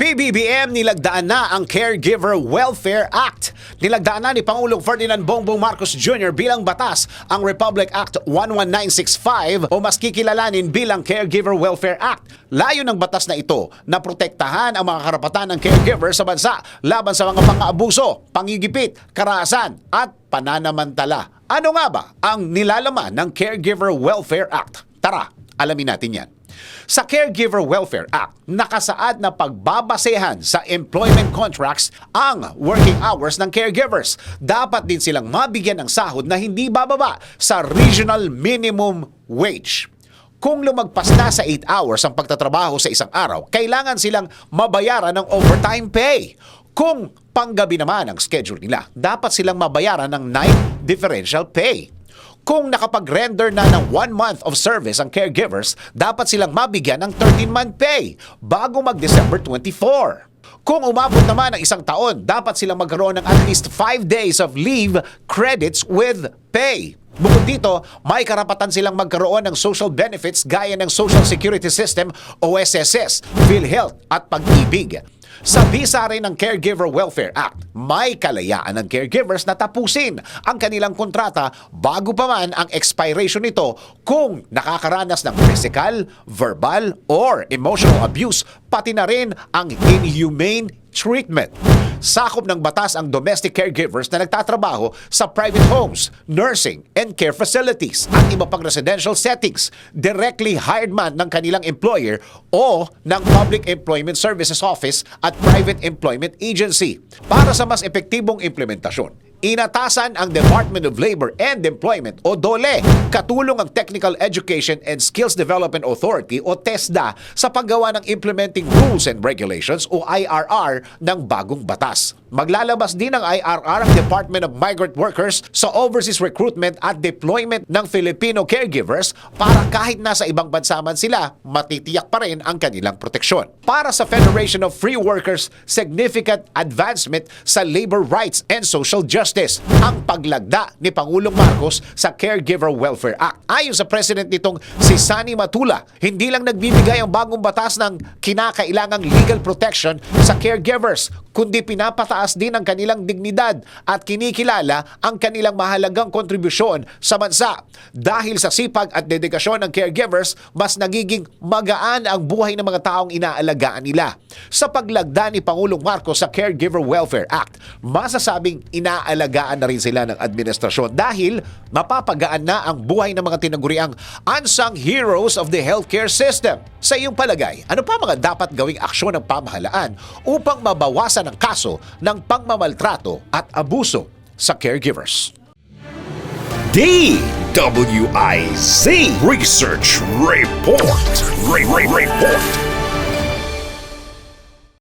PBBM nilagdaan na ang Caregiver Welfare Act. Nilagdaan na ni Pangulong Ferdinand Bongbong Marcos Jr. bilang batas ang Republic Act 11965 o mas kikilalanin bilang Caregiver Welfare Act. Layo ng batas na ito na protektahan ang mga karapatan ng caregiver sa bansa laban sa mga pang-aabuso, pangigipit, karahasan at pananamantala. Ano nga ba ang nilalaman ng Caregiver Welfare Act? Tara, alamin natin yan. Sa Caregiver Welfare Act, nakasaad na pagbabasehan sa employment contracts ang working hours ng caregivers. Dapat din silang mabigyan ng sahod na hindi bababa sa regional minimum wage. Kung lumagpas na sa 8 hours ang pagtatrabaho sa isang araw, kailangan silang mabayaran ng overtime pay. Kung panggabi naman ang schedule nila, dapat silang mabayaran ng night differential pay. Kung nakapag-render na ng one month of service ang caregivers, dapat silang mabigyan ng 13-month pay bago mag-December 24. Kung umabot naman ng isang taon, dapat silang magkaroon ng at least 5 days of leave credits with pay. Bukod dito, may karapatan silang magkaroon ng social benefits gaya ng Social Security System o SSS, PhilHealth at pag-ibig. Sa bisa rin ng Caregiver Welfare Act, may kalayaan ng caregivers na tapusin ang kanilang kontrata bago pa man ang expiration nito kung nakakaranas ng physical, verbal, or emotional abuse, pati na rin ang inhumane treatment. Sakop ng batas ang domestic caregivers na nagtatrabaho sa private homes, nursing, and care facilities at iba pang residential settings, directly hired man ng kanilang employer o ng Public Employment Services Office at private employment agency. Para sa mas epektibong implementasyon, Inatasan ang Department of Labor and Employment o DOLE, katulong ang Technical Education and Skills Development Authority o TESDA sa paggawa ng Implementing Rules and Regulations o IRR ng bagong batas. Maglalabas din ng IRR ang Department of Migrant Workers sa overseas recruitment at deployment ng Filipino caregivers para kahit nasa ibang bansa man sila, matitiyak pa rin ang kanilang proteksyon. Para sa Federation of Free Workers, significant advancement sa labor rights and social justice ang paglagda ni Pangulong Marcos sa Caregiver Welfare Act. Ayon sa president nitong si Sani Matula, hindi lang nagbibigay ang bagong batas ng kinakailangang legal protection sa caregivers, kundi pinapataas din ang kanilang dignidad at kinikilala ang kanilang mahalagang kontribusyon sa bansa. Dahil sa sipag at dedikasyon ng caregivers, mas nagiging magaan ang buhay ng mga taong inaalagaan nila. Sa paglagda ni Pangulong Marcos sa Caregiver Welfare Act, masasabing inaalagaan na rin sila ng administrasyon dahil mapapagaan na ang buhay ng mga tinaguriang unsung heroes of the healthcare system. Sa iyong palagay, ano pa mga dapat gawing aksyon ng pamahalaan upang mabawasan ang kaso ng pangmamaltrato at abuso sa caregivers? DWIZ Research Report. Re- Re- Report.